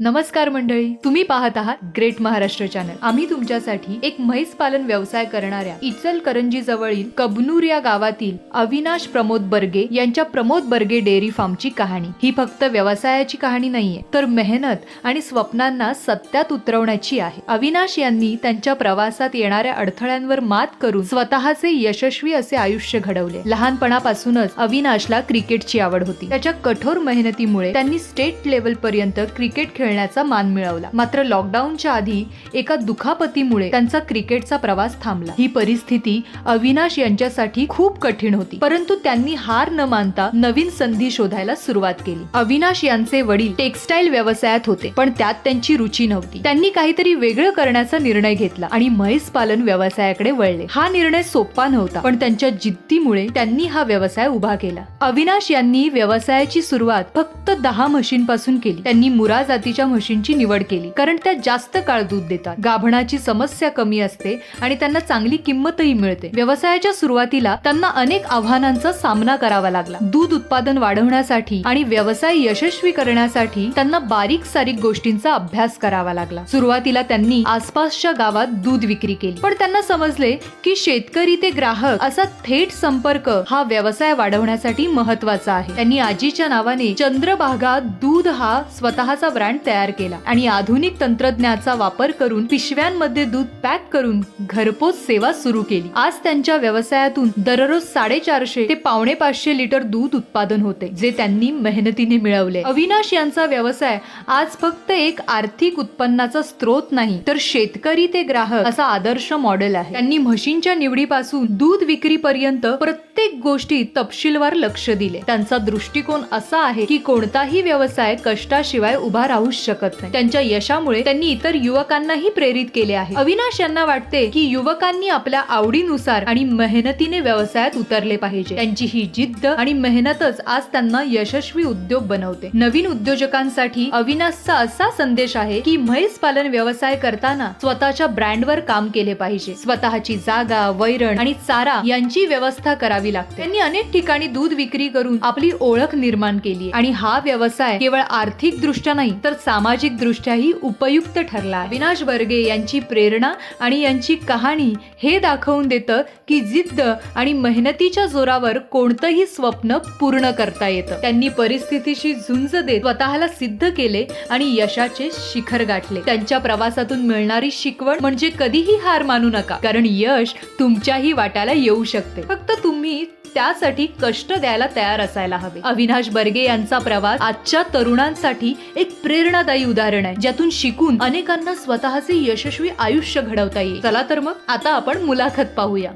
नमस्कार मंडळी तुम्ही पाहत आहात ग्रेट महाराष्ट्र चॅनल. आम्ही तुमच्यासाठी एक म्हैस पालन व्यवसाय करणाऱ्या इचलकरंजी जवळील कबनूर या गावातील अविनाश प्रमोद बर्गे यांच्या प्रमोद बर्गे डेअरी फार्मची कहाणी. ही फक्त व्यवसायाची कहाणी नाहीये तर मेहनत आणि स्वप्नांना सत्यात उतरवण्याची आहे. अविनाश यांनी त्यांच्या प्रवासात येणाऱ्या अडथळ्यांवर मात करून स्वतःचे यशस्वी असे आयुष्य घडवले. लहानपणापासूनच अविनाशला क्रिकेटची आवड होती. त्याच्या कठोर मेहनतीमुळे त्यांनी स्टेट लेवल पर्यंत क्रिकेट खेळ खेळण्याचा मान मिळवला. मात्र लॉकडाऊनच्या आधी एका दुखापतीमुळे त्यांचा क्रिकेटचा प्रवास थांबला. ही परिस्थिती अविनाश यांच्यासाठी खूप कठीण होती. परंतु त्यांनी हार न मानता नवीन संधी शोधायला सुरुवात केली. अविनाश यांचे वडील टेक्सटाईल व्यवसायात होते पण त्यात त्यांची रुची नव्हती. त्यांनी काहीतरी वेगळं करण्याचा निर्णय घेतला आणि म्हैस पालन व्यवसायाकडे वळले. हा निर्णय सोपा नव्हता पण त्यांच्या जिद्दीमुळे त्यांनी हा व्यवसाय उभा केला. अविनाश यांनी व्यवसायाची सुरुवात फक्त दहा म्हशींपासून केली. त्यांनी मुरा जातीच्या म्हशींची निवड केली. कारण त्या जास्त काळ दूध देतात. गाभणाची समस्या कमी असते आणि त्यांना चांगली किंमतही मिळते. व्यवसायाच्या सुरुवातीला त्यांना अनेक आव्हानांचा सामना करावा लागला. दूध उत्पादन वाढवण्यासाठी आणि व्यवसाय यशस्वी करण्यासाठी त्यांना बारीक सारीक गोष्टींचा अभ्यास करावा लागला. सुरुवातीला त्यांनी आसपासच्या गावात दूध विक्री केली. पण त्यांना समजले की शेतकरी ते ग्राहक असा थेट संपर्क हा व्यवसाय वाढवण्यासाठी महत्त्वाचा आहे. त्यांनी आजीच्या नावाने चंद्रभागा दूध हा स्वतःचा ब्रँड तयार केला आणि आधुनिक तंत्रज्ञानाचा वापर करून पिशव्यांमध्ये दूध पॅक करून घरपोच सेवा सुरू केली. आज त्यांच्या व्यवसायातून दररोज साडेचारशे ते पावणे पाचशे लिटर दूध उत्पादन होते जे त्यांनी मेहनतीने मिळवले. अविनाश यांचा व्यवसाय आज फक्त एक आर्थिक उत्पन्नाचा स्रोत नाही तर शेतकरी ते ग्राहक असा आदर्श मॉडेल आहे. त्यांनी म्हशींच्या निवडीपासून दूध विक्रीपर्यंत प्रत्येक गोष्टी तपशीलवार लक्ष दिले. त्यांचा दृष्टिकोन असा आहे की कोणताही व्यवसाय कष्टाशिवाय उभा राहू शकत नाही. त्यांच्या यशामुळे त्यांनी इतर युवकांनाही प्रेरित केले आहे. अविनाश यांना वाटते की युवकांनी आपल्या आवडीनुसार आणि मेहनतीने व्यवसायात उतरले पाहिजे. त्यांची ही जिद्द आणि मेहनतच आज त्यांना यशस्वी उद्योग बनवते. नवीन उद्योजकांसाठी अविनाशचा असा संदेश आहे की म्हैस पालन व्यवसाय करताना स्वतःच्या ब्रँडवर काम केले पाहिजे. स्वतःची जागा वैरण आणि चारा यांची व्यवस्था करावी लागते. त्यांनी अनेक ठिकाणी दूध विक्री करून आपली ओळख निर्माण केली आणि हा व्यवसाय केवळ आर्थिक दृष्ट्या नाही तर सामाजिक दृष्ट्याही उपयुक्त ठरला. विनाश बर्गे यांची प्रेरणा आणि यांची कहाणी हे दाखवून देतं की जिद्द आणि मेहनतीच्या जोरावर कोणतंही स्वप्न पूर्ण करता येतं. त्यांनी परिस्थितीशी झुंज देत स्वतःला सिद्ध केले आणि यशाचे शिखर गाठले. त्यांच्या प्रवासातून मिळणारी शिकवण म्हणजे कधीही हार मानू नका कारण यश तुमच्याही वाट्याला येऊ शकते. फक्त तुम्ही त्यासाठी कष्ट द्यायला तयार असायला हवे. अविनाश बर्गे यांचा प्रवास आजच्या तरुणांसाठी एक प्रेरणादायी उदाहरण आहे ज्यातून शिकून अनेकांना स्वतःचे यशस्वी आयुष्य घडवता येईल. चला तर मग आता आपण मुलाखत पाहूया.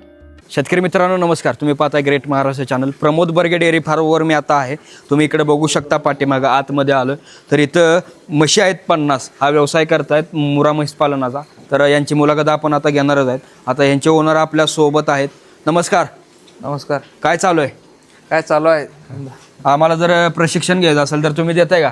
शेतकरी मित्रांनो नमस्कार. तुम्ही पाहताय great Maharashtra channel. Pramod Barge dairy फार्मवर मी आता आहे. तुम्ही इकडे बघू शकता पाठीमागं आतमध्ये आलं तर इथं म्हशी आहेत पन्नास. हा व्यवसाय करतायत मुरा म्हैस पालनाचा. तर यांची मुलाखत आपण आता घेणारच आहेत. आता यांचे ओनर आपल्यासोबत आहेत. नमस्कार. नमस्कार. काय चालू आहे? काय चालू आहे? आम्हाला जर प्रशिक्षण घ्यायचं असेल तर तुम्ही देताय का?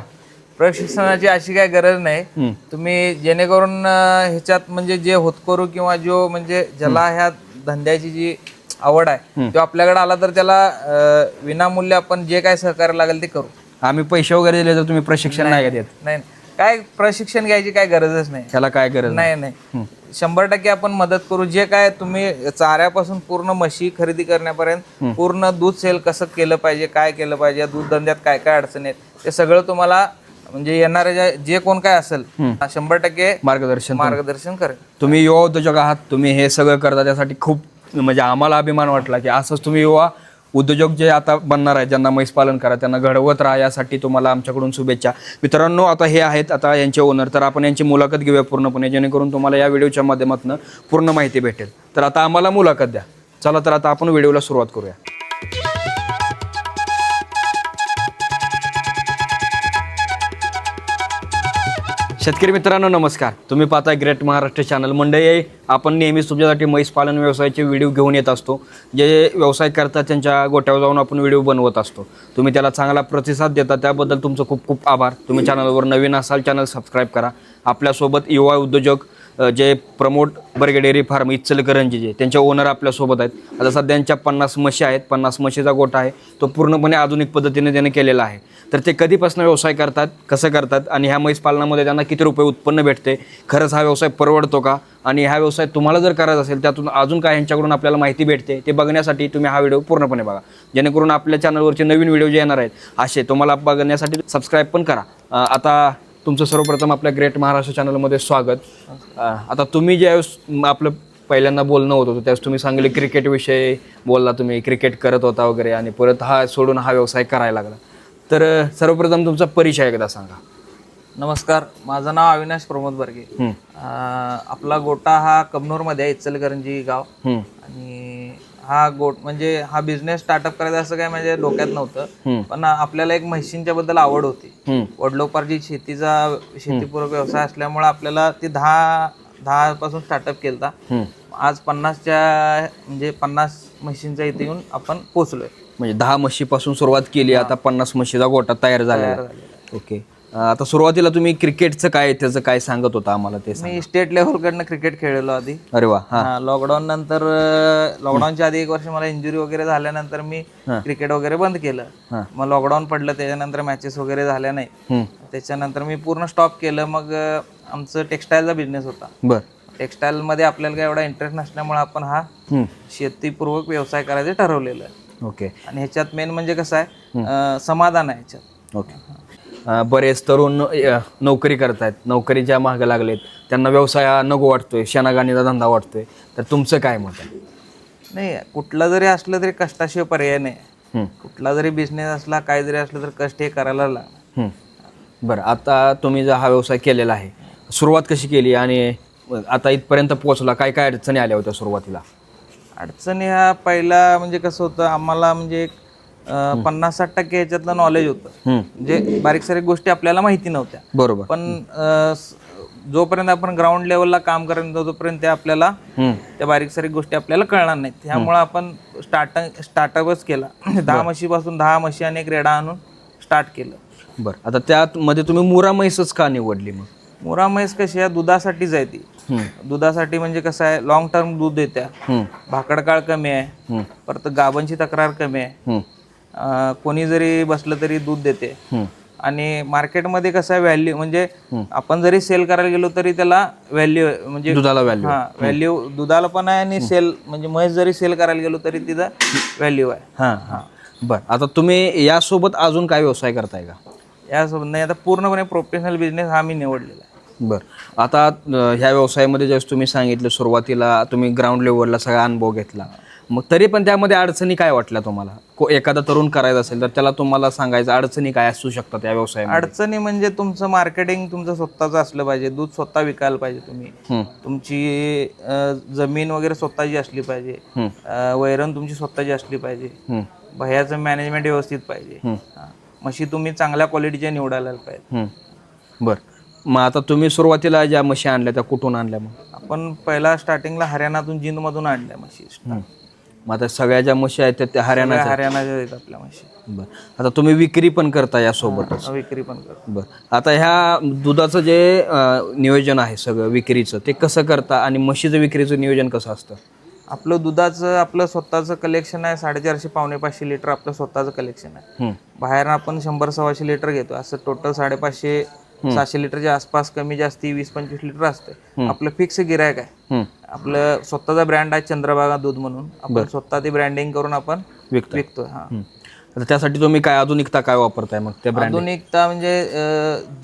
प्रशिक्षणाची अशी काय गरज नाही. तुम्ही जेणेकरून ह्याच्यात म्हणजे जे होतकरू किंवा जो म्हणजे ज्याला ह्या धंद्याची जी आवड आहे तो आपल्याकडे आला तर त्याला विनामूल्य आपण जे काय सहकार्य लागेल ते करू. आम्ही पैसे वगैरे दिले तर तुम्ही प्रशिक्षण नाही देत? नाही. काय प्रशिक्षण घ्यायची काय गरजच नाही. त्याला काय गरज नाही? नाही शंभर टक्के आपण मदत करू. जे काय तुम्ही चाऱ्यापासून पूर्ण म्हशी खरेदी करण्यापर्यंत पूर्ण दूध सेल कसं केलं पाहिजे काय केलं पाहिजे दूध धंद्यात काय काय अडचणी आहेत ते सगळं तुम्हाला म्हणजे येणारे जे- जे कोण काय असेल शंभर टक्के मार्गदर्शन मार्गदर्शन करेल. तुम्ही युवा उद्योजक आहात तुम्ही हे सगळं करता त्यासाठी खूप म्हणजे आम्हाला अभिमान वाटला की असंच तुम्ही युवा उद्योजक जे आता बनणार आहेत ज्यांना म्हैस पालन करा त्यांना घडवत राहा यासाठी तुम्हाला आमच्याकडून शुभेच्छा. मित्रांनो आता हे आहेत आता यांचे ओनर तर आपण यांची मुलाखत घेऊया पूर्णपणे जेणेकरून तुम्हाला या व्हिडिओच्या माध्यमातून पूर्ण माहिती भेटेल. तर आता आम्हाला मुलाखत द्या. चला तर आता आपण व्हिडिओला सुरुवात करूया. शेतकरी मित्रांनो नमस्कार. तुम्ही पाहताय ग्रेट महाराष्ट्र चॅनल मंडळी आपण नेहमीच तुमच्यासाठी म्हैस पालन व्यवसायाचे व्हिडिओ घेऊन येत असतो. जे व्यवसाय करतात त्यांच्या गोट्यावर जाऊन आपण व्हिडिओ बनवत असतो. तुम्ही त्याला चांगला प्रतिसाद देता त्याबद्दल तुमचं खूप खूप आभार. तुम्ही चॅनलवर नवीन असाल चॅनल सबस्क्राईब करा. आपल्यासोबत युवा उद्योजक जे प्रमोट बर्गे डेअरी फार्म इचलकरंजी जे त्यांच्या ओनर आपल्यासोबत आहेत. आता सध्यांच्या पन्नास म्हशी आहेत. पन्नास म्हशीचा गोठा आहे. तो पूर्णपणे आधुनिक पद्धतीने त्याने केलेला आहे. तर ते कधीपासून व्यवसाय करतात कसं करतात आणि ह्या म्हैस पालनामध्ये त्यांना किती रुपये उत्पन्न भेटते खरंच हा व्यवसाय परवडतो का? आणि हा व्यवसाय तुम्हाला जर करायचा असेल त्यातून अजून काय यांच्याकडून आपल्याला माहिती भेटते ते बघण्यासाठी तुम्ही हा व्हिडिओ पूर्णपणे बघा. जेणेकरून आपल्या चॅनलवरचे नवीन व्हिडिओ जे येणार आहेत असे तुम्हाला बघण्यासाठी सबस्क्राईब पण करा. आता तुमचं सर्वप्रथम आपल्या ग्रेट महाराष्ट्र चॅनलमध्ये स्वागत. आता तुम्ही ज्यावेळेस आपलं पहिल्यांदा बोलणं होत होतं त्यावेळेस तुम्ही सांगले क्रिकेटविषयी बोलला तुम्ही क्रिकेट करत होता वगैरे आणि परत हा सोडून हा व्यवसाय करायला लागला. तर सर्वप्रथम तुमचा परिचय एकदा सांगा. नमस्कार माझं नाव अविनाश प्रमोद बर्गे. हं, अं, आपला गोटा हा कमनूरमध्ये आहे इचलकरंजी गाव. हं, आणि हा गोट म्हणजे हा बिझनेस स्टार्टअप करायचा असं काय म्हणजे डोक्यात नव्हतं. पण आपल्याला एक म्हशींच्या बद्दल आवड होती. हं, वडलोपार्जित शेतीचा शेतीपूरक व्यवसाय असल्यामुळे आपल्याला ते दहा दहा पासून स्टार्टअप केलता. हं. आज पन्नासच्या म्हणजे पन्नास म्हशींच्या इथे येऊन आपण पोचलोय म्हणजे दहा म्हशीपासून सुरुवात केली आता पन्नास म्हशीचा गोटा तयार झालेला तयार आहे. झालेलं ओके आता सुरुवातीला तुम्ही क्रिकेटचं काय त्याचं काय सांगत होता आम्हाला ते सांगा. मी स्टेट लेवल कडनं क्रिकेट खेळलेलो आधी. अरे वा हा. लॉकडाऊन नंतर लॉकडाऊनच्या आधी एक वर्ष मला इंजुरी वगैरे झाल्यानंतर मी क्रिकेट वगैरे बंद केलं. मग लॉकडाऊन पडलं त्याच्यानंतर मॅचेस वगैरे झाल्या नाही. त्याच्यानंतर मी पूर्ण स्टॉप केलं मग अं, आमचं टेक्स्टाईलचा बिझनेस होता. बर. टेक्स्टाईल मध्ये आपल्याला काय एवढा इंटरेस्ट नसल्यामुळे आपण हा शेतीपूर्वक व्यवसाय करायचं ठरवलेलं ओके. आणि ह्याच्यात मेन म्हणजे कसं आहे समाधान आहे ह्याच्यात. ओके. बरेच तरुण नोकरी करतायत नोकरीच्या मागे लागलेत त्यांना व्यवसाय नको वाटतोय शेणागाणीचा धंदा वाटतोय. तर तुमचं काय मत आहे? नाही कुठला जरी असलं तरी कष्टाशिवाय पर्याय नाही. कुठला जरी बिझनेस असला काय जरी असलं तर कष्ट हे करायला लागणार. बरं आता तुम्ही जो हा व्यवसाय केलेला आहे सुरुवात कशी केली आणि आता इथपर्यंत पोहोचला काय काय अडचणी आल्या होत्या सुरुवातीला? अडचणी ह्या पहिला म्हणजे कसं होतं आम्हाला म्हणजे एक पन्नास साठ टक्के ह्याच्यातलं नॉलेज होतं. हं, म्हणजे बारीक सारीक गोष्टी आपल्याला माहिती नव्हत्या. बरोबर. पण जोपर्यंत आपण ग्राउंड लेवलला काम करत तोपर्यंत आपल्याला हं, त्या बारीक सारीक गोष्टी आपल्याला कळणार नाहीत. त्यामुळे आपण स्टार्ट स्टार्टअपच केला. दहा म्हशीपासून दहा म्हशी आणि एक रेडा आणून स्टार्ट केलं. बरं. आता त्यामध्ये तुम्ही मुरा म्हैसच का निवडली मग? मुरा म्हैस कशी आहे? दुधासाठीच आहे ती. दुधासाठी म्हणजे कसं आहे लॉंग टर्म दूध देत्या. भाकडकाळ कमी आहे. परत गाबांची तक्रार कमी आहे. कोणी जरी बसलं तरी दूध देते. आणि मार्केटमध्ये कसं आहे व्हॅल्यू म्हणजे आपण जरी सेल करायला गेलो तरी त्याला व्हॅल्यू म्हणजे दुधाला व्हॅल्यू हा व्हॅल्यू दुधाला पण आहे आणि सेल म्हणजे म्हैस जरी सेल करायला गेलो तरी तिथं व्हॅल्यू आहे. हां हां. बरं. आता तुम्ही यासोबत अजून काय व्यवसाय करताय का? यासोबत नाही आता पूर्णपणे प्रोफेशनल बिझनेस हा मी निवडलेला आहे. बरं. आता अं, ह्या व्यवसायामध्ये ज्यावेळेस तुम्ही सांगितलं सुरुवातीला तुम्ही ग्राउंड लेवलला सगळा अनुभव घेतला. मग तरी पण त्यामध्ये अडचणी काय वाटल्या तुम्हाला? को एखादा तरुण करायचा असेल तर त्याला तुम्हाला सांगायचं अडचणी काय असू शकतात या व्यवसायामध्ये? अडचणी म्हणजे तुमचं मार्केटिंग तुमचं स्वतःचं असलं पाहिजे. दूध स्वतः विकायला पाहिजे तुम्ही. हं, तुमची अं, जमीन वगैरे स्वतःची असली पाहिजे. हं, अं, वैरण तुमची स्वतःची असली पाहिजे. हं, भयाचं मॅनेजमेंट व्यवस्थित पाहिजे. हं, हा. म्हशी तुम्ही चांगल्या क्वालिटीच्या निवडायला पाहिजे. हं. बरं. मग आता तुम्ही सुरुवातीला ज्या म्हशी आणल्या त्या कुठून आणल्या मग? आपण पहिला स्टार्टिंगला हरियाणातून जिंदमधून आणल्या म्हशी. मग आता सगळ्या ज्या म्हशी आहेत त्या- त्या हरियाणाच्या आहेत. हरियाणाच्या आहेत आपल्या म्हशी. बरं. आता तुम्ही विक्री पण करता यासोबतच. विक्री पण करतो. बरं. आता ह्या दुधाचं जे अं, नियोजन आहे सगळं विक्रीचं ते कसं करता आणि म्हशीचं विक्रीचं नियोजन कसं असतं? आपलं दुधाचं आपलं स्वतःचं कलेक्शन आहे साडेचारशे पावणे पाचशे लिटर आपलं स्वतःचं कलेक्शन आहे. हं, बाहेर आपण शंभर सव्वाशे लिटर घेतो असं टोटल साडेपाचशे सहाशे लिटरच्या आसपास कमी जास्ती वीस पंचवीस लिटर असते आपलं फिक्स गिरायक आहे. आपलं स्वतःचा ब्रँड आहे चंद्रभागा दूध म्हणून. आपण स्वतः ते ब्रँडिंग करून आपण विकता विकतोय हा. आता त्यासाठी तुम्ही काय आधुनिकता काय वापरताय मग त्या आधुनिकता म्हणजे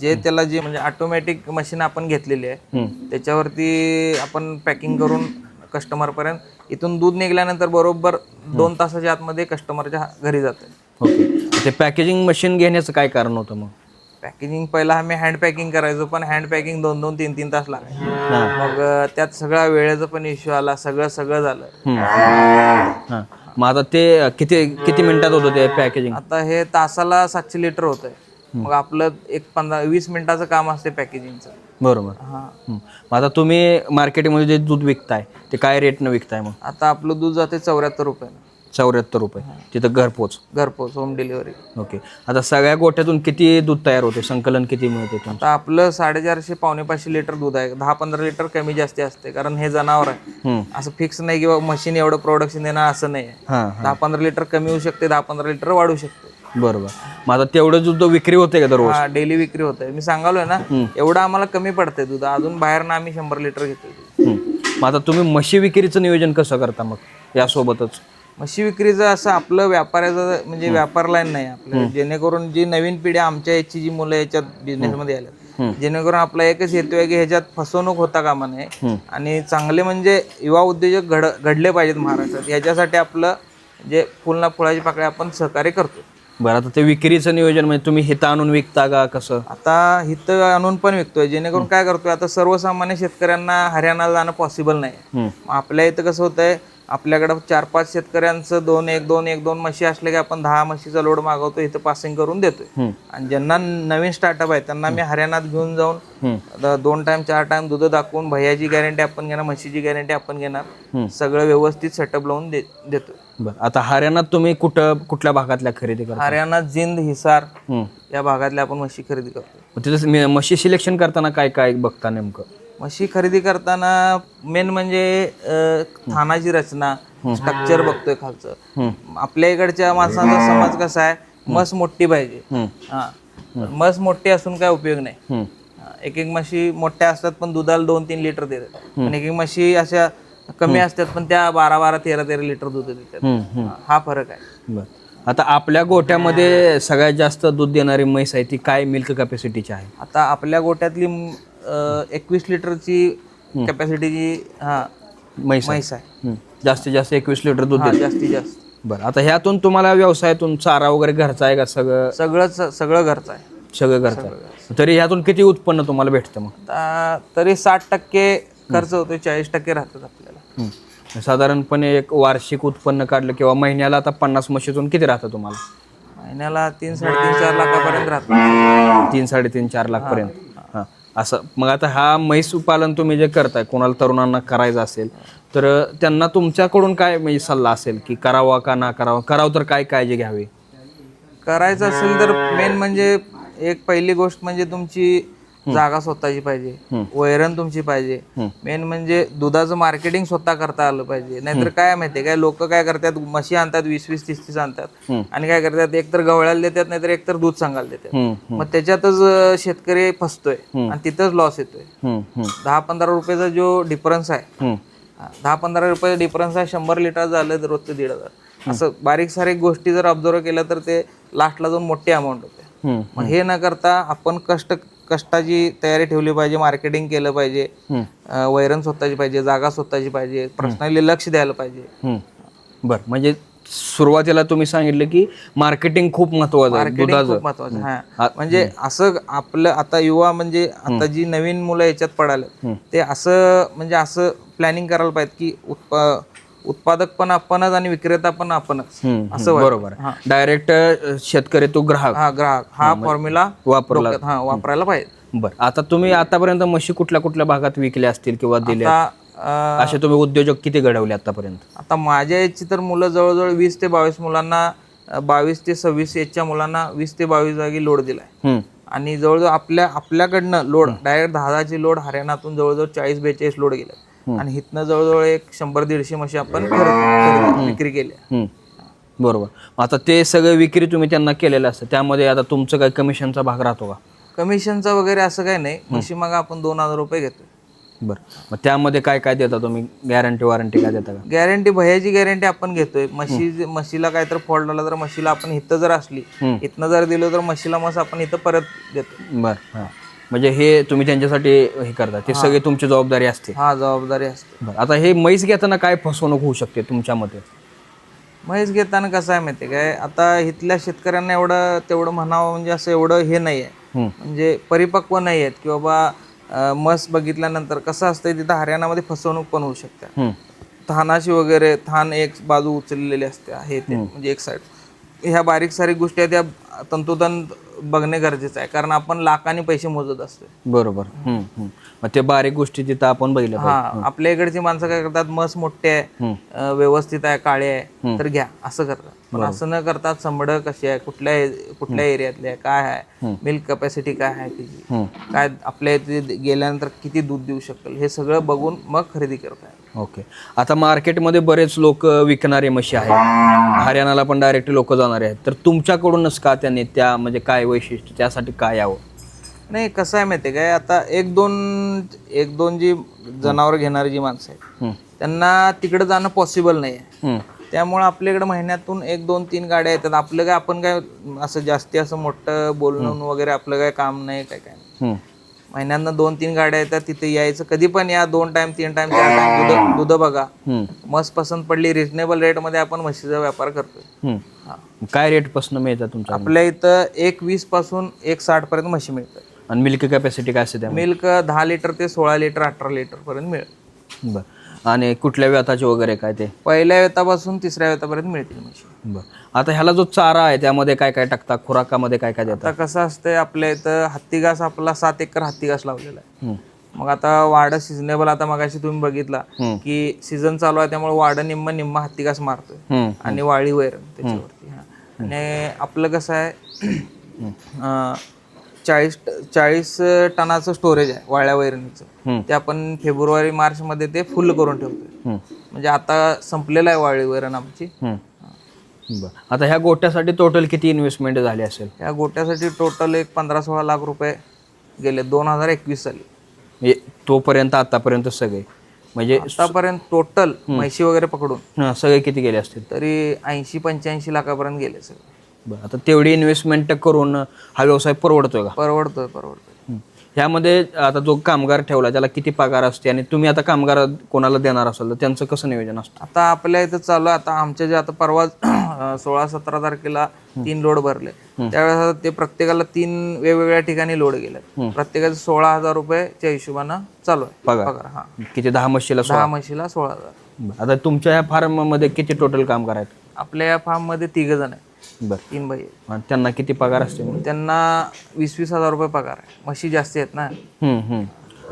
जे त्याला जे म्हणजे ऑटोमॅटिक मशीन आपण घेतलेली आहे त्याच्यावरती आपण पॅकिंग करून कस्टमर पर्यंत इथून दूध निघाल्यानंतर बरोबर दोन तासाच्या आतमध्ये कस्टमरच्या घरी जाते ओके. ते पॅकेजिंग मशीन घेण्याचं काय कारण होतं मग? पॅकेजिंग पहिला आम्ही हँड पॅकिंग करायचो पण हँड पॅकिंग दोन दोन तीन तीन तास लागायचे मग अं, त्यात सगळा वेळेचा पण इश्यू आला सगळं सगळं झालं. हं. मग आता ते किती किती मिनिटात होतं ते पॅकेजिंग आता हे तासाला सातशे लिटर होत आहे मग आपलं एक पंधरा वीस मिनिटाचं काम असते पॅकेजिंगचं बरोबर. हा. मग आता तुम्ही मार्केटमध्ये जे दूध विकताय ते काय रेटनं विकताय मग? आता आपलं दूध जाते चौऱ्याहत्तर रुपयानं. चौऱ्याहत्तर रुपये. तिथं घरपोच घरपोच होम डिलिव्हरी ओके. आता सगळ्या गोठ्यातून किती दूध तयार होते? संकलन किती मिळते तुमचं? आता आपलं साडेचारशे पावणे पाचशे लिटर दूध आहे. दहा पंधरा लिटर कमी जास्ती असते. कारण हे जनावर आहे. हं. असं फिक्स नाही किंवा मशीन एवढं प्रोडक्शन देणार असं नाही आहे. हां दहा पंधरा लिटर कमी होऊ शकते दहा पंधरा लिटर वाढू शकते. बरोबर. मग आता तेवढं दूध विक्री होते का दररोज हा डेली विक्री होत मी सांगालोय ना एवढं आम्हाला कमी पडतंय दूध. अजून बाहेर ना आम्ही शंभर लिटर हम्म. मग आता तुम्ही म्हशी विक्रीचं नियोजन कसं करता मग? यासोबतच. म्हशी विक्रीचं असं आपलं व्यापाराचं म्हणजे व्यापार लाईन नाही आपलं. जेणेकरून जी नवीन पिढी आमच्या याची जी मुलं याच्यात बिझनेसमध्ये आल्या जेणेकरून आपला एकच हेतू आहे की ह्याच्यात फसवणूक होता कामा नये. आणि चांगले म्हणजे युवा उद्योजक घड घडले पाहिजेत महाराष्ट्रात. याच्यासाठी आपलं जे फुलना फुलाची पाकळी आपण सहकार्य करतो. बरं आता ते विक्रीचं नियोजन म्हणजे तुम्ही हिथं आणून विकता का कसं? आता इथं आणून पण विकतोय. जेणेकरून काय करतोय आता सर्वसामान्य शेतकऱ्यांना हरियाणाला जाणं पॉसिबल नाही. आपल्या इथं कसं होतंय आपल्याकडं चार पाच शेतकऱ्यांचं दोन एक दोन एक दोन म्हशी असले की आपण दहा म्हशीचा लोड मागवतो इथं पासिंग करून देतोय. आणि ज्यांना नवीन स्टार्टअप आहे त्यांना मी हरियाणात घेऊन जाऊन दोन टाइम चार टाइम दूध दाखवून भैयाची गॅरंटी आपण घेणार म्हशीची गॅरंटी आपण घेणार. सगळं व्यवस्थित सेटअप लावून दे देतोय. आता हरियाणात तुम्ही कुठं कुठल्या भागातल्या खरेदी करता? हरियाणा जिंद हिसार. या भागातल्या आपण म्हशी खरेदी करतो तिथं म्हशी सिलेक्शन करताना काय काय बघता नेमकं? म्हशी खरेदी करताना मेन म्हणजे थानाची रचना स्ट्रक्चर बघतोय खालचं. आपल्या इकडच्या माणसाचा समाज कसा आहे? मस मोठी पाहिजे. हा. मस मोठी असून काय उपयोग नाही. एक एक म्हशी मोठ्या असतात पण दुधाला दोन तीन लिटर देतात. पण एक एक म्हशी अशा कमी असतात पण त्या बारा बारा तेरा तेरा लिटर दूध देतात. हा, फरक आहे. आता आपल्या गोट्यामध्ये सगळ्यात जास्त दूध देणारी म्हैस आहे ती काय मिल्क कॅपॅसिटीची आहे? आता आपल्या गोट्यातली एकवीस लिटरची कॅपॅसिटीची हा म्हैस. म्हैस आहे. जास्तीत जास्त एकवीस लिटर दूध हा, देते जास्तीत जास्त. बरं आता ह्यातून तुम्हाला व्यवसायातून चारा वगैरे घरचा आहे का? सगळं सगळंच सगळं घरचं आहे. सगळं घरचं तरी ह्यातून किती उत्पन्न तुम्हाला भेटतं मग? आता तरी साठ टक्के खर्च होतो चाळीस टक्के राहतात आपल्याला. साधारणपणे एक वार्षिक उत्पन्न काढलं किंवा महिन्याला आता पन्नास म्हशीतून किती राहतं तुम्हाला? महिन्याला तीन साडेतीन चार लाखापर्यंत राहतात तीन साडेतीन चार लाख पर्यंत हां असं मग आता हा म्हैस पालन तुम्ही जे करताय कोणाला तरुणांना करायचं असेल तर त्यांना तुमच्याकडून काय म्हणजे सल्ला असेल की करावा का ना करावा? करावं तर काय काळजी घ्यावी? करायचं असेल तर मेन म्हणजे एक पहिली गोष्ट म्हणजे तुमची जागा स्वतःची पाहिजे. वैरण तुमची पाहिजे. मेन म्हणजे दुधाचं मार्केटिंग स्वतः करता आलं पाहिजे. नाहीतर काय माहितीये काय लोक काय करतात? म्हशी आणतात वीस वीस तीस तीस आणतात आणि काय करतात? एक तर गवळ्याला देतात नाहीतर एक तर दूध सांगायला देतात. मग त्याच्यातच शेतकरी फसतोय आणि तिथंच लॉस येतोय. दहा पंधरा रुपयाचा जो डिफरन्स आहे दहा पंधरा रुपये डिफरन्स आहे शंभर लिटर झालं तर रोजचं दीड हजार. असं बारीक सारीक गोष्टी जर ऑब्झर्व केल्या तर ते लास्टला जाऊन मोठी अमाऊंट होते. मग हे न करता आपण कष्ट कष्टाची तयारी ठेवली पाहिजे मार्केटिंग केलं पाहिजे. अं, वैरण स्वतःची पाहिजे जागा स्वतःची पाहिजे पर्सनली लक्ष द्यायला पाहिजे. बरं म्हणजे सुरुवातीला तुम्ही सांगितलं की मार्केटिंग खूप महत्वाचं आहे मार्केटिंग दुधाचं. खूप महत्वाचं. हा. म्हणजे असं आपलं आता युवा म्हणजे आता जी नवीन मुलं याच्यात पडाले ते असं म्हणजे असं प्लॅनिंग करायला पाहिजे की उत्पा उत्पादक पण आपणच आणि विक्रेता पण आपणच. असं बरोबर डायरेक्ट शेतकरी तो ग्राहक. हा ग्राहक. हा फॉर्म्युला वापरला. हा वापरायला पाहिजे. बरं. आता तुम्ही आतापर्यंत म्हशी कुठल्या कुठल्या भागात विकल्या असतील किंवा दिल्या? आता अं, असे तुम्ही उद्योजक किती घडवले आतापर्यंत? आता माझ्या याची तर मुलं जवळजवळ वीस ते बावीस मुलांना बावीस ते सव्वीस एजच्या मुलांना वीस ते बावीस जागी लोड दिलाय. हम्म, आणि जवळजवळ आपल्या आपल्याकडनं लोड डायरेक्ट दहाची लोड हरियाणातून जवळजवळ चाळीस बेचाळीस लोड गेले आणि हिथनं जवळजवळ एक शंभर दीडशे म्हशी आपण विक्री केल्या. बरोबर. आता ते सगळं विक्री तुम्ही त्यांना केलेलं असतं. त्यामध्ये आता तुमचं काही कमिशनचा भाग राहतो का? कमिशनचा वगैरे असं काही नाही. म्हशी मग आपण दोन हजार रुपये घेतो बरं. मग त्यामध्ये काय काय देता तुम्ही? गॅरंटी वॉरंटी काय देता का? गॅरंटी भयाची गॅरंटी आपण घेतोय. म्हशी म्हशीला काय तर फॉल्ट आला तर म्हशीला आपण इथं जर असली इथनं जर दिलं तर म्हशीला मस आपण इथं परत देतो. बरं. हां. म्हणजे हे तुम्ही त्यांच्यासाठी हे करता. ते सगळी तुमची जबाबदारी असते. हा जबाबदारी असते. बरं. आता हे म्हैस घेताना काय फसवणूक होऊ शकते तुमच्या मते? म्हैस घेताना कसं आहे माहिती काय? आता इथल्या शेतकऱ्यांना एवढं तेवढं म्हणावं म्हणजे असं एवढं हे नाही आहे हम्म. म्हणजे परिपक्व नाही आहेत की बाबा अं, म्हस बघितल्यानंतर कसं असतंय तिथं हरियाणामध्ये फसवणूक पण होऊ शकते. थानाशी वगैरे थान एक बाजू उचललेली असते आहे ते म्हणजे एक साईड ह्या बारीक सारीक गोष्टी आहेत त्या तंतोतंत बघणे गरजेचं आहे. कारण आपण लाखांनी पैसे मोजत असतो बरोबर. हम्म, हम्म. मग ते बारीक गोष्टी तिथं आपण बघितल्या हा आपल्या इकडची माणसं काय करतात मस मोठे आहे अं, व्यवस्थित आहे काळे आहे तर घ्या असं करतात. पण असं न करता संबड कशी आहे कुठल्या ए- कुठल्या एरियातली आहे काय आहे मिल्क कपॅसिटी काय आहे तिची काय आपल्या इथे गेल्यानंतर किती दूध देऊ शकेल हे सगळं बघून मग खरेदी करताय ओके. आता मार्केटमध्ये बरेच लोक विकणारे म्हशी आहेत. हरियाणाला पण डायरेक्ट लोक जाणारे आहेत. तर तुमच्याकडूनच का त्यांनी त्या म्हणजे काय वैशिष्ट्य त्यासाठी काय यावं? नाही कसं आहे माहिती काय? आता एक दोन एक दोन जी जनावर घेणारी जी माणसं आहेत त्यांना तिकडे जाणं पॉसिबल नाही आहे त्यामुळे आपल्याकडे महिन्यातून एक दोन तीन गाड्या येतात. आपलं काय आपण काय असं जास्ती असं मोठं बोलणं वगैरे आपलं काय काम नाही काय काय नाही. हम्म, महिन्यातनं दोन तीन गाड्या येतात तिथे यायचं. कधी पण या दोन टाइम तीन टाइम चार टाइम दूध दूध बघा. मस्त पसंत पडली रिजनेबल रेटमध्ये आपण म्हशीचा व्यापार करतोय. हा. काय रेटपासून मिळतात तुमच्या? आपल्या इथं एक वीसपासून एक साठ पर्यंत म्हशी मिळतात. आणि मिल्क कॅपॅसिटी काय असते त्यामध्ये? मिल्क दहा लिटर ते सोळा लिटर अठरा लिटर पर्यंत मिळेल. बरं. आणि कुठल्या व्याताचे वगैरे काय ते? पहिल्या वेतापासून तिसऱ्या वेतापर्यंत मिळतील म्हशी बरं. आता ह्याला जो चारा आहे त्यामध्ये काय काय टाकता खुराकामध्ये काय काय देतात? आता कसं असतंय आपल्या इथं हत्ती घास आपला सात एकर हत्ती घास लावलेला आहे. मग आता वाड सिजनेबल आता मगाशी तुम्ही बघितला हम्म. की सीझन चालू आहे त्यामुळे वाड निम्म निम्म हत्ती घास मारतोय आणि वाळी वैरण त्याच्यावरती हा. आणि आपलं कसं आहे अं, चाळीस चाळीस टनाचं स्टोरेज आहे वाळ्या वैरणीचं. ते आपण फेब्रुवारी मार्च मध्ये ते फुल करून ठेवतोय. हम्म, म्हणजे आता संपलेलं आहे वाळी वैरण आमची. आता ह्या गोट्यासाठी टोटल किती इन्व्हेस्टमेंट झाली असेल? या गोट्यासाठी टोटल एक पंधरा सोळा लाख रुपये गेले. दोन हजार एकवीस साली. म्हणजे तोपर्यंत आतापर्यंत सगळे. म्हणजे आतापर्यंत टोटल म्हशी वगैरे पकडून. सगळे किती गेले असतील? तरी ऐंशी पंच्याऐंशी लाखापर्यंत गेले सगळे. बरं आता तेवढी इन्व्हेस्टमेंट करून हा व्यवसाय परवडतोय का? परवडतोय परवडतोय. ह्यामध्ये आता जो कामगार ठेवला त्याला किती पगार असते आणि तुम्ही आता कामगार कोणाला देणार असाल तर त्यांचं कसं नियोजन असतं? आता आपल्या इथं चालू आहे. आता आमच्या जे आता परवा सोळा सतरा तारखेला तीन लोड भरले. त्यावेळेस आता ते प्रत्येकाला तीन वेगवेगळ्या ठिकाणी लोड गेले प्रत्येकाचे सोळा हजार रुपयेच्या हिशोबानं चालू आहे. पगार. पगार हा. किती? दहा म्हशीला सोळा? दहा म्हशीला सोळा हजार. बरं. आता तुमच्या ह्या फार्ममध्ये किती टोटल कामगार आहेत? आपल्या या फार्ममध्ये तिघ जण आहे बरं. तीन बाई आहेत. आणि त्यांना किती पगार असते मग? त्यांना वीस वीस हजार रुपये पगार आहे. म्हशी जास्ती आहेत ना.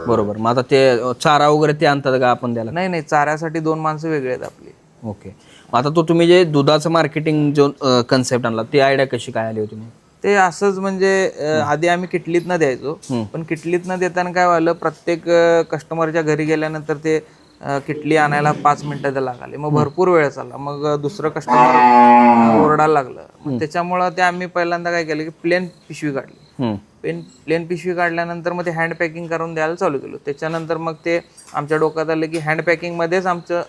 बरोबर. मग आता ते अ, चारा वगैरे ते आणतात का आपण द्यायला नाही नाही. चाऱ्यासाठी दोन माणसं वेगळी आहेत आपली. ओके. मग आता तो तुम्ही जे दुधाचं मार्केटिंग जो कन्सेप्ट आणला ती आयडिया कशी काय आली होती मग ते असंच म्हणजे अं, आधी आम्ही किटलीत न द्यायचो. पण किटलीत न देताना काय व्हायलं प्रत्येक कस्टमरच्या घरी गेल्यानंतर ते अं, किटली आणायला पाच मिनिटं लागले. मग भरपूर वेळ चालला. मग अं, दुसरं कस्टमर ओरडायला लागलं. मग त्याच्यामुळं ते आम्ही पहिल्यांदा काय केलं की प्लेन पिशवी काढली. हं. पेन प्लेन पिशवी काढल्यानंतर मग ते हँड पॅकिंग करून द्यायला चालू केलं. त्याच्यानंतर मग ते आमच्या डोक्यात आलं की हँड पॅकिंगमध्येच आमचं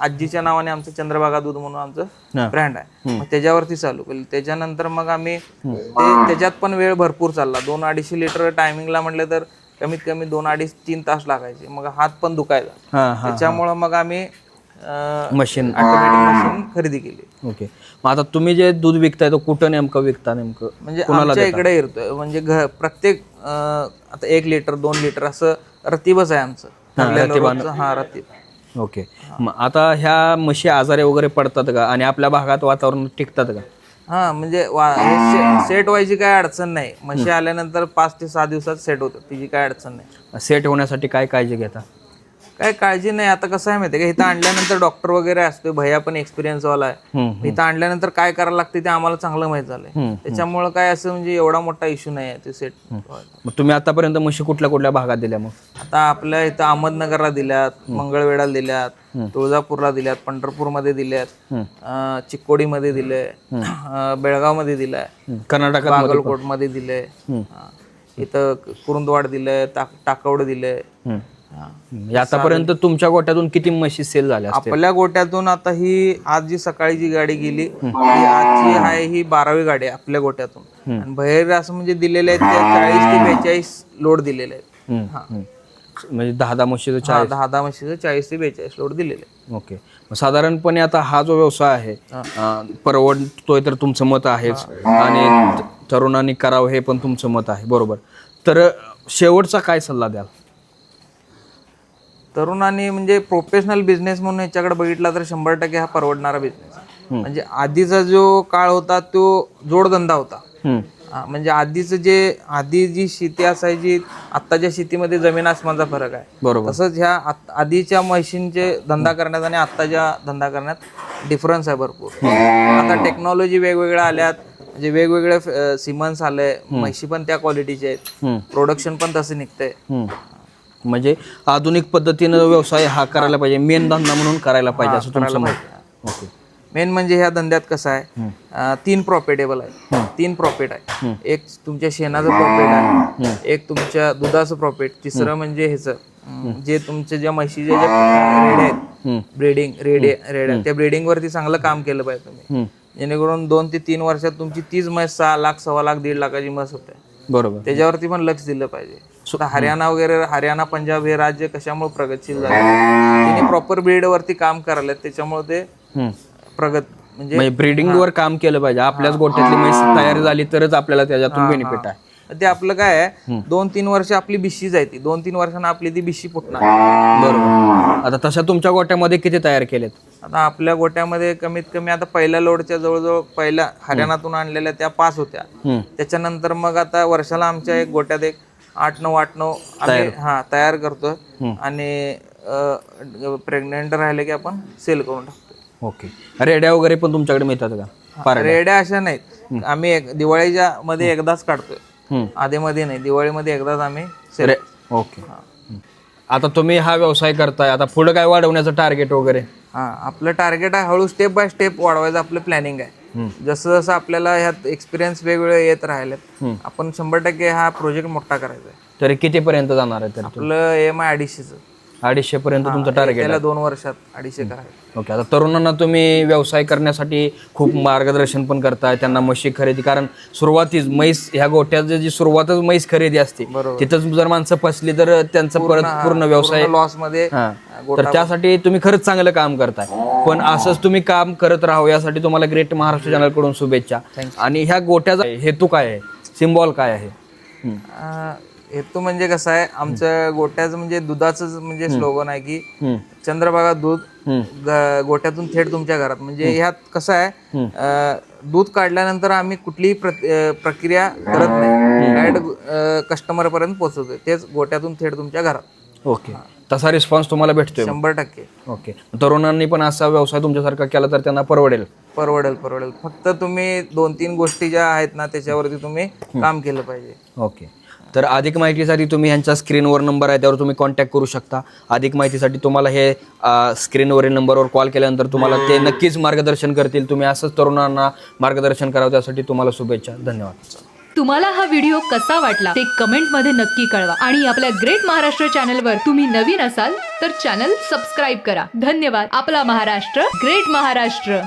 आजीच्या नावाने आमचं चंद्रभागा दूध म्हणून आमचं ब्रँड आहे. मग त्याच्यावरती चालू केलं. त्याच्यानंतर मग आम्ही ते त्याच्यात पण वेळ भरपूर चालला. दोन अडीचशे लिटर टायमिंगला म्हटलं तर कमीत कमी दोन अडीच तीन तास लागायचे. मग हात पण दुखायचा त्याच्यामुळं मग आम्ही मशीन ऑटोमॅटिक मशीन खरेदी केली. ओके मग आता तुम्ही जे दूध विकताय तो कुठं नेमकं विकता नेमकं? म्हणजे आमच्या इकडे येतोय. म्हणजे घ प्रत्येक आता एक लिटर दोन लिटर असं रतीबच आहे आमचं. हा रतीब. ओके मग आता ह्या म्हशी आजारी वगैरे पडतात का? आणि आपल्या भागात वातावरण टिकतात का? हा म्हणजे सेट व्हायची काय अडचण नाही. म्हशी आल्यानंतर पाच ते सहा दिवसात सेट होतं तिची काय अडचण नाही. सेट होण्यासाठी काय काळजी घेता? काय काळजी नाही आता कसं आहे माहिती का इथं आणल्यानंतर डॉक्टर वगैरे असतोय भैया पण एक्सपिरियन्स वाला आहे इथं आणल्यानंतर काय करायला लागते ते आम्हाला चांगलं माहीत झालंय. त्याच्यामुळं काय असं म्हणजे एवढा मोठा इश्यू नाही आहे ते सेट मग तुम्ही आतापर्यंत म्हशी कुठल्या कुठल्या भागात दिल्या मग? आता आपल्या इथं अहमदनगरला दिल्यात मंगळवेढाला दिल्यात तुळजापूरला दिल्यात पंढरपूरमध्ये दिल्यात अं, चिक्कोडीमध्ये दिले बेळगावमध्ये दिलाय कर्नाटकात बागलकोटमध्ये दिले. इथं कुरुंदवाड दिलंय टाक टाकवड दिलंय आतापर्यंत तुमच्या गोट्यातून किती म्हशी सेल झाल्या आपल्या गोट्यातून आता ही आज जी सकाळी जी गाडी गेली ही आजची आहे ही बारावी गाडी आहे आपल्या गोट्यातून. आणि बाहेर असं म्हणजे दिलेले आहेत ते चाळीस ते बेचाळीस लोड दिलेले आहेत. हं. म्हणजे दहा दहा म्हशीचं चा हा, दहा दहा म्हशीचं चाळीस ते बेचाळीस लोड दिलेले. ओके. साधारणपणे आता हा जो व्यवसाय आहे परवडतोय तर तुमचं मत आहेच. आणि तरुणांनी करावं हे पण तुमचं मत आहे. बरोबर. तर शेवटचा काय सल्ला द्याल? तरुणांनी म्हणजे प्रोफेशनल बिझनेस म्हणून याच्याकडे बघितला तर शंभर टक्के हा परवडणारा बिझनेस म्हणजे आधीचा जो काळ होता तो जोडधंदा होता. म्हणजे आधीचं जे आधी जी शेती असायची आत्ताच्या शेतीमध्ये जमीन आसमानचा फरक आहे. बरोबर. तसंच ह्या आधीच्या मशीनचे धंदा करण्यात आणि आत्ताच्या धंदा करण्यात डिफरन्स आहे भरपूर. आता टेक्नॉलॉजी वेगवेगळ्या आल्यात. म्हणजे वेगवेगळे सिमन्स आले. म्हशी पण त्या क्वालिटीचे आहेत. प्रोडक्शन पण तसं निघतंय. हम्म. म्हणजे आधुनिक पद्धतीनं व्यवसाय हा करायला पाहिजे. मेन धंदा म्हणून करायला पाहिजे असं तुमचं मत ओके. मेन म्हणजे ह्या धंद्यात कसं आहे? अं, तीन प्रॉफिटेबल आहे. तीन प्रॉफिट आहे. एक तुमच्या शेणाचं प्रॉफिट आहे. एक तुमच्या दुधाचं प्रॉफिट तिसरं म्हणजे ह्याचं अं, जे तुमच्या ज्या म्हशीचे जे रेडे आहेत. ब्रीडिंग रेडे रेड्या त्या ब्रीडिंग वरती चांगलं काम केलं पाहिजे तुम्ही. जेणेकरून दोन ते तीन वर्षात तुमची तीच म्हैस सहा लाख सव्वा लाख दीड लाखाची म्हस होते. बरोबर. त्याच्यावरती पण लक्ष दिलं पाहिजे. हरियाणा वगैरे हरियाणा पंजाब हे राज्य कशामुळे प्रगतशील झाले? तिने प्रॉपर ब्रीड वरती काम करायला त्याच्यामुळे ते. प्रगत म्हणजे म्हणजे ब्रीडिंग वर काम केलं पाहिजे. आपल्याच गोठ्यातली म्हैस तयार झाली तरच आपल्याला त्याच्यातून बेनिफिट आहे. ते आपलं काय आहे? दोन तीन वर्ष आपली बिशी जायती दोन तीन वर्षांना आपली ती बिशी फुटणार. बरोबर. आता तशा तुमच्या गोठ्यामध्ये किती तयार केलेत? आता आपल्या गोट्यामध्ये कमीत कमी आता पहिल्या लोडच्या जवळजवळ पहिल्या हरियाणातून आणलेल्या त्या पाच होत्या. त्याच्यानंतर मग आता वर्षाला आमच्या एक गोट्यात एक आठ नऊ आठ नऊ आम्ही हा तयार करतो आणि प्रेग्नेंट राहिले की आपण सेल करून टाकतो ओके. रेड्या वगैरे पण तुमच्याकडे मिळतात का? रेड्या अशा नाहीत. आम्ही एक दिवाळीच्या मध्ये एकदाच काढतोय. हम्म. आधीमध्ये नाही दिवाळीमध्ये एकदाच आम्ही सेल ओके. आता तुम्ही हा व्यवसाय करताय आता पुढे काय वाढवण्याचं टार्गेट वगैरे? हा आपलं टार्गेट आहे हळू स्टेप बाय स्टेप वाढवायचं आपलं प्लॅनिंग आहे. जसं जसं आपल्याला ह्यात एक्सपिरियन्स वेगवेगळे येत राहिलेत आपण शंभर टक्के हा प्रोजेक्ट मोठा करायचा आहे. तरी कितीपर्यंत जाणार आहे तर? आपलं एम आय अडीचशेच अडीचशे पर्यंत तुमचं टार्गेट त्याला दोन वर्षात अडीचशे करायचं ओके आता तरुणांना तुम्ही व्यवसाय करण्यासाठी खूप मार्गदर्शन पण करताय त्यांना म्हशी खरेदी कारण सुरुवातीच म्हैस ह्या गोट्याचं जी सुरुवातच म्हैस खरेदी असते तिथंच जर माणसं फसली तर त्यांचं परत पूर्ण व्यवसाय लॉसमध्ये हा तर त्यासाठी तुम्ही खरंच चांगलं काम करताय. पण असंच तुम्ही काम करत राहावं यासाठी तुम्हाला ग्रेट महाराष्ट्र चॅनलकडून शुभेच्छा. आणि ह्या गोट्याचा हेतू काय आहे? सिम्बॉल काय आहे? हम्म. अं, हेतू म्हणजे कसं आहे आमच्या गोट्याचं म्हणजे दुधाचं म्हणजे स्लोगन आहे की. चंद्रभागा दूध ग- गोट्यातून थेट तुमच्या घरात. म्हणजे ह्यात कसं आहे अं, दूध काढल्यानंतर आम्ही कुठलीही प्रत- अं, प्रक्रिया करत नाही. डायरेक्ट कस्टमर पर्यंत पोहोचवतोय. तेच गोट्यातून थेट तुमच्या घरात. ओके. तसा रिस्पॉन्स तुम्हाला भेटतोय शंभर टक्के. ओके. तरुणांनी पण असा व्यवसाय तुमच्यासारखा केला तर त्यांना परवडेल? परवडेल परवडेल. फक्त तुम्ही दोन तीन गोष्टी ज्या आहेत ना त्याच्यावरती तुम्ही काम केलं पाहिजे. ओके. तर अधिक माहितीसाठी तुम्ही ह्यांच्या स्क्रीनवर नंबर आहे त्यावर तुम्ही कॉन्टॅक्ट करू शकता. अधिक माहितीसाठी तुम्हाला हे स्क्रीनवरील नंबरवर कॉल केल्यानंतर तुम्हाला ते नक्कीच मार्गदर्शन करतील. तुम्ही असंच तरुणांना मार्गदर्शन करावं त्यासाठी तुम्हाला शुभेच्छा. धन्यवाद. तुम्हाला हा व्हिडिओ कसा वाटला ते कमेंटमध्ये नक्की कळवा. आणि आपल्या ग्रेट महाराष्ट्र चॅनलवर तुम्ही नवीन असाल तर चॅनल सबस्क्राईब करा. धन्यवाद. आपला महाराष्ट्र ग्रेट महाराष्ट्र.